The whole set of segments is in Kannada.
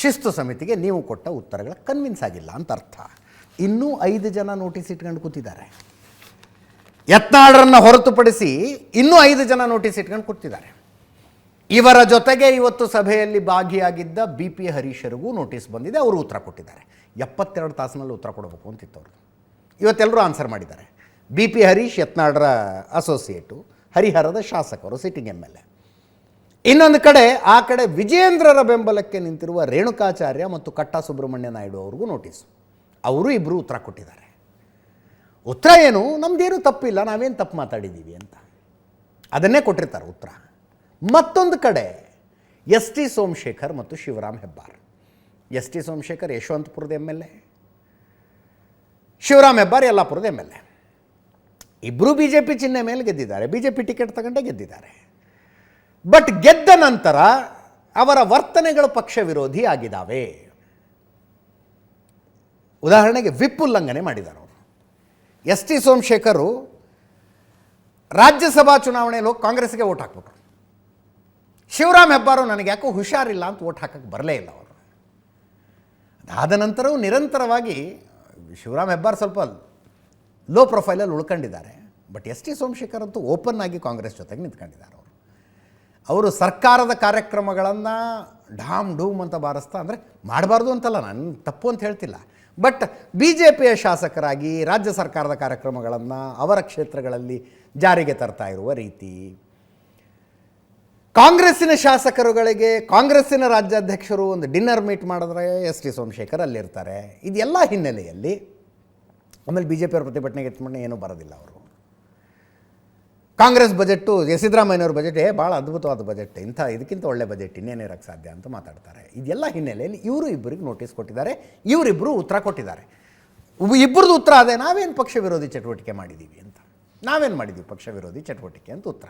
ಶಿಸ್ತು ಸಮಿತಿಗೆ ನೀವು ಕೊಟ್ಟ ಉತ್ತರಗಳ ಕನ್ವಿನ್ಸ್ ಆಗಿಲ್ಲ ಅಂತ ಅರ್ಥ. ಇನ್ನೂ ಐದು ಜನ ನೋಟಿಸ್ ಇಟ್ಕೊಂಡು ಕೂತಿದ್ದಾರೆ. ಯತ್ನಾಳರನ್ನು ಹೊರತುಪಡಿಸಿ ಇನ್ನೂ ಐದು ಜನ ನೋಟಿಸ್ ಇಟ್ಕೊಂಡು ಕೂತಿದ್ದಾರೆ. ಇವರ ಜೊತೆಗೆ ಇವತ್ತು ಸಭೆಯಲ್ಲಿ ಭಾಗಿಯಾಗಿದ್ದ ಬಿ ಪಿ ಹರೀಶರಿಗೂ ನೋಟಿಸ್ ಬಂದಿದೆ, ಅವರು ಉತ್ತರ ಕೊಟ್ಟಿದ್ದಾರೆ. ಎಪ್ಪತ್ತೆರಡು ತಾಸಿನಲ್ಲಿ ಉತ್ತರ ಕೊಡಬೇಕು ಅಂತಿತ್ತು ಅವರು ಇವತ್ತೆಲ್ಲರೂ ಆನ್ಸರ್ ಮಾಡಿದ್ದಾರೆ. ಬಿ ಪಿ ಹರೀಶ್, ಯತ್ನಾಳರ ಅಸೋಸಿಯೇಟು ಹರಿಹರದ ಶಾಸಕರು ಸಿಟ್ಟಿಂಗ್ ಎಂ ಎಲ್ ಎ ಇನ್ನೊಂದು ಕಡೆ, ಆ ಕಡೆ ವಿಜೇಂದ್ರರ ಬೆಂಬಲಕ್ಕೆ ನಿಂತಿರುವ ರೇಣುಕಾಚಾರ್ಯ ಮತ್ತು ಕಟ್ಟ ಸುಬ್ರಹ್ಮಣ್ಯ ನಾಯ್ಡು ಅವ್ರಿಗೂ ನೋಟಿಸ್. ಅವರು ಇಬ್ಬರು ಉತ್ತರ ಕೊಟ್ಟಿದ್ದಾರೆ. ಉತ್ತರ ಏನು? ನಮ್ಮದೇನು ತಪ್ಪಿಲ್ಲ, ನಾವೇನು ತಪ್ಪು ಮಾತಾಡಿದ್ದೀವಿ ಅಂತ. ಅದನ್ನೇ ಕೊಟ್ಟಿರ್ತಾರೆ ಉತ್ತರ. ಮತ್ತೊಂದು ಕಡೆ, ಎಸ್ ಟಿ ಸೋಮಶೇಖರ್ ಮತ್ತು Shivaram Hebbar. S T Somashekar ಯಶವಂತಪುರದ M L A, Shivaram Hebbar ಯಲ್ಲಾಪುರದ M L A. ಇಬ್ಬರು ಬಿ ಜೆ ಪಿ ಚಿಹ್ನೆ ಮೇಲೆ ಗೆದ್ದಿದ್ದಾರೆ. ಬಿ ಜೆ ಪಿ ಟಿಕೆಟ್ ತಗೊಂಡೇ ಗೆದ್ದಿದ್ದಾರೆ. ಬಟ್ ಗೆದ್ದ ನಂತರ ಅವರ ವರ್ತನೆಗಳು ಪಕ್ಷ ವಿರೋಧಿ ಆಗಿದ್ದಾವೆ. ಉದಾಹರಣೆಗೆ ವಿಪ್ ಉಲ್ಲಂಘನೆ ಮಾಡಿದ್ದಾರೆ ಅವರು ಎಸ್ ಟಿ ಸೋಮಶೇಖರು ರಾಜ್ಯಸಭಾ ಚುನಾವಣೆಯಲ್ಲಿ ಕಾಂಗ್ರೆಸ್ಗೆ ಓಟ್ ಹಾಕ್ಬಿಟ್ರು ಶಿವರಾಮ್ ಹೆಬ್ಬಾರು ನನಗೆ ಯಾಕೋ ಹುಷಾರಿಲ್ಲ ಅಂತ ಓಟ್ ಹಾಕಕ್ಕೆ ಬರಲೇ ಇಲ್ಲ ಅವರು. ಅದಾದ ನಂತರವೂ ನಿರಂತರವಾಗಿ ಶಿವರಾಮ್ ಹೆಬ್ಬಾರ್ ಸ್ವಲ್ಪ ಲೋ ಪ್ರೊಫೈಲಲ್ಲಿ ಉಳ್ಕೊಂಡಿದ್ದಾರೆ. ಬಟ್ ಎಸ್ ಟಿ ಸೋಮಶೇಖರ್ ಅಂತೂ ಓಪನ್ ಆಗಿ ಕಾಂಗ್ರೆಸ್ ಜೊತೆಗೆ ನಿಂತ್ಕೊಂಡಿದ್ದಾರೆ ಅವರು. ಅವರು ಸರ್ಕಾರದ ಕಾರ್ಯಕ್ರಮಗಳನ್ನು ಢಾಮ್ ಢೂಮ್ ಅಂತ ಬಾರಿಸ್ತಾ ಅಂದರೆ ಮಾಡಬಾರ್ದು ಅಂತಲ್ಲ, ನಾನು ತಪ್ಪು ಅಂತ ಹೇಳ್ತಿಲ್ಲ. ಬಟ್ ಬಿ ಜೆ ಪಿಯ ಶಾಸಕರಾಗಿ ರಾಜ್ಯ ಸರ್ಕಾರದ ಕಾರ್ಯಕ್ರಮಗಳನ್ನು ಅವರ ಕ್ಷೇತ್ರಗಳಲ್ಲಿ ಜಾರಿಗೆ ತರ್ತಾ ಇರುವ ರೀತಿ. ಕಾಂಗ್ರೆಸ್ಸಿನ ಶಾಸಕರುಗಳಿಗೆ ಕಾಂಗ್ರೆಸ್ಸಿನ ರಾಜ್ಯಾಧ್ಯಕ್ಷರು ಒಂದು ಡಿನ್ನರ್ ಮೀಟ್ ಮಾಡಿದ್ರೆ ಎಸ್ ಟಿ ಸೋಮಶೇಖರ್ ಅಲ್ಲಿರ್ತಾರೆ. ಇದೆಲ್ಲ ಹಿನ್ನೆಲೆಯಲ್ಲಿ ಆಮೇಲೆ ಬಿ ಜೆ ಪಿಯವ್ರ ಪ್ರತಿಭಟನೆಗೆ ಏನೂ ಬರೋದಿಲ್ಲ ಅವರು. ಕಾಂಗ್ರೆಸ್ ಬಜೆಟ್ಟು ಸಿದ್ದರಾಮಯ್ಯವ್ರ ಬಜೆಟ್ ಏ ಭಾಳ ಅದ್ಭುತವಾದ ಬಜೆಟ್. ಇಂಥ ಇದಕ್ಕಿಂತ ಒಳ್ಳೆ ಬಜೆಟ್ ಇನ್ನೇನಿರೋಕ್ಕೆ ಸಾಧ್ಯ ಅಂತ ಮಾತಾಡ್ತಾರೆ. ಇದೆಲ್ಲ ಹಿನ್ನೆಲೆಯಲ್ಲಿ ಇವರು ಇಬ್ಬರಿಗೆ ನೋಟಿಸ್ ಕೊಟ್ಟಿದ್ದಾರೆ. ಇವರಿಬ್ಬರು ಉತ್ತರ ಕೊಟ್ಟಿದ್ದಾರೆ. ಇಬ್ಬರದ್ದು ಉತ್ತರ ಅದೇ. ನಾವೇನು ಪಕ್ಷ ವಿರೋಧಿ ಚಟುವಟಿಕೆ ಮಾಡಿದ್ದೀವಿ ಅಂತ. ನಾವೇನು ಮಾಡಿದ್ದೀವಿ ಪಕ್ಷ ವಿರೋಧಿ ಚಟುವಟಿಕೆ ಅಂತ ಉತ್ತರ.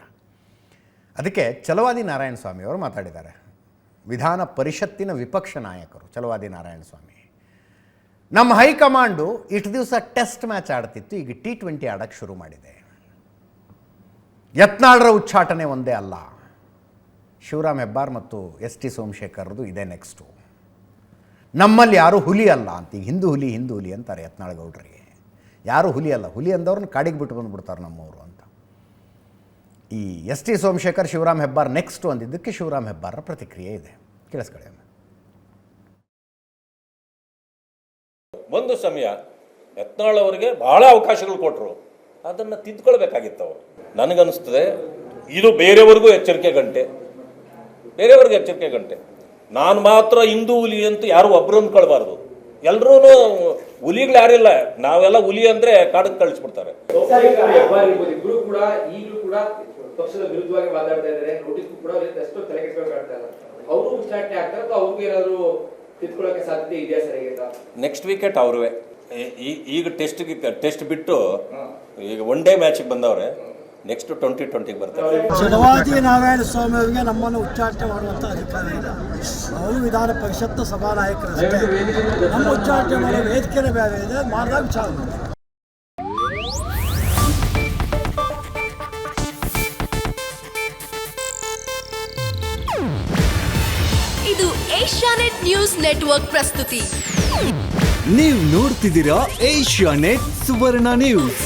ಅದಕ್ಕೆ ಚಲವಾದಿ ನಾರಾಯಣ ಸ್ವಾಮಿ ಅವರು ಮಾತಾಡಿದ್ದಾರೆ. ವಿಧಾನ ಪರಿಷತ್ತಿನ ವಿಪಕ್ಷ ನಾಯಕರು ಚಲವಾದಿ ನಾರಾಯಣ ಸ್ವಾಮಿ. ನಮ್ಮ ಹೈಕಮಾಂಡು ಇಷ್ಟು ದಿವಸ ಟೆಸ್ಟ್ ಮ್ಯಾಚ್ ಆಡ್ತಿತ್ತು. ಈಗ ಟಿ ಟ್ವೆಂಟಿ ಆಡೋಕ್ಕೆ ಶುರು ಮಾಡಿದೆ. ಯತ್ನಾಳರ ಉಚ್ಚಾಟನೆ ಒಂದೇ ಅಲ್ಲ. ಶಿವರಾಮ್ ಹೆಬ್ಬಾರ್ ಮತ್ತು ಎಸ್ ಟಿ ಸೋಮಶೇಖರ್ದು ಇದೇ ನೆಕ್ಸ್ಟು. ನಮ್ಮಲ್ಲಿ ಯಾರು ಹುಲಿ ಅಲ್ಲ ಅಂತ ಈಗ ಹಿಂದೂ ಹುಲಿ ಹಿಂದೂ ಹುಲಿ ಅಂತಾರೆ ಯತ್ನಾಳ್ ಗೌಡ್ರಿಗೆ ಯಾರು ಹುಲಿ ಅಲ್ಲ, ಹುಲಿ ಅಂದವ್ರನ್ನ ಕಾಡಿಗೆ ಬಿಟ್ಟು ಬಂದುಬಿಡ್ತಾರೆ ನಮ್ಮವರು ಅಂತ. ಈ S T Somashekar, Shivaram Hebbar next ಅಂದಿದ್ದಕ್ಕೆ Shivaram ಹೆಬ್ಬಾರರ ಪ್ರತಿಕ್ರಿಯೆ ಇದೆ. ಕೇಳಿಸ್ಕೊಳ್ಳಿ. ಒಂದು ಸಮಯ ಯತ್ನಾಳ್ ಅವರಿಗೆ ಬಹಳ ಅವಕಾಶಗಳು ಕೊಟ್ಟರು ಅದನ್ನು ತಿದ್ದುಕೊಳ್ಬೇಕಾಗಿತ್ತು ಅವರು. ನನಗನ್ನಿಸ್ತದೆ ಇದು ಬೇರೆಯವ್ರಿಗೂ ಎಚ್ಚರಿಕೆ ಗಂಟೆ. ಬೇರೆಯವ್ರಿಗೆ ಎಚ್ಚರಿಕೆ ಗಂಟೆ. ನಾನು ಮಾತ್ರ ಹಿಂದೂ ಹುಲಿ ಅಂತ ಯಾರು ಒಬ್ರು ಅಂದ್ಕೊಳ್ಬಾರ್ದು. ಎಲ್ಲರೂ ಹುಲಿಗಳು ಯಾರಿಲ್ಲ ನಾವೆಲ್ಲ ಹುಲಿ ಅಂದ್ರೆ ಕಾಡಕ್ಕೆ ಕಳಿಸ್ಬಿಡ್ತಾರೆ. ಅವರು ನೆಕ್ಸ್ಟ್ ವಿಕೆಟ್ ಅವ್ರವೇ. ಈಗ ಟೆಸ್ಟ್ ಟೆಸ್ಟ್ ಬಿಟ್ಟು ಈಗ ಒನ್ ಡೇ ಮ್ಯಾಚಿಗೆ ಬಂದವ್ರೆ. ನೆಕ್ಸ್ಟ್ ಟ್ವೆಂಟಿ ಟ್ವೆಂಟಿಗೆ ಬರ್ತಾರೆ ಶಿವಾಜಿ ನಾರಾಯಣ ಸ್ವಾಮಿ ಅವರಿಗೆ ನಮ್ಮನ್ನು ಉಚ್ಚಾಟನೆ ಮಾಡುವಂಥ ಅಧಿಕಾರ ಇಲ್ಲ ಅವರು ವಿಧಾನ ಪರಿಷತ್ತು ಸಭಾನಾಯಕರಷ್ಟೇ ನಮ್ಮ ಉಚ್ಚಾಟನೆ ಮಾಡೋ ವೇದಿಕೆನೇ ಬೇರೆ ಇದೆ. ಮಾಡಿದಾಗ ವಿಚಾರ ಇದು ಏಷ್ಯಾನೆಟ್ ನ್ಯೂಸ್ ನೆಟ್ವರ್ಕ್ ಪ್ರಸ್ತುತಿ. ನೀವು ನೋಡ್ತಿದ್ದೀರಾ ಏಷ್ಯಾನೆಟ್ ಸುವರ್ಣ ನ್ಯೂಸ್.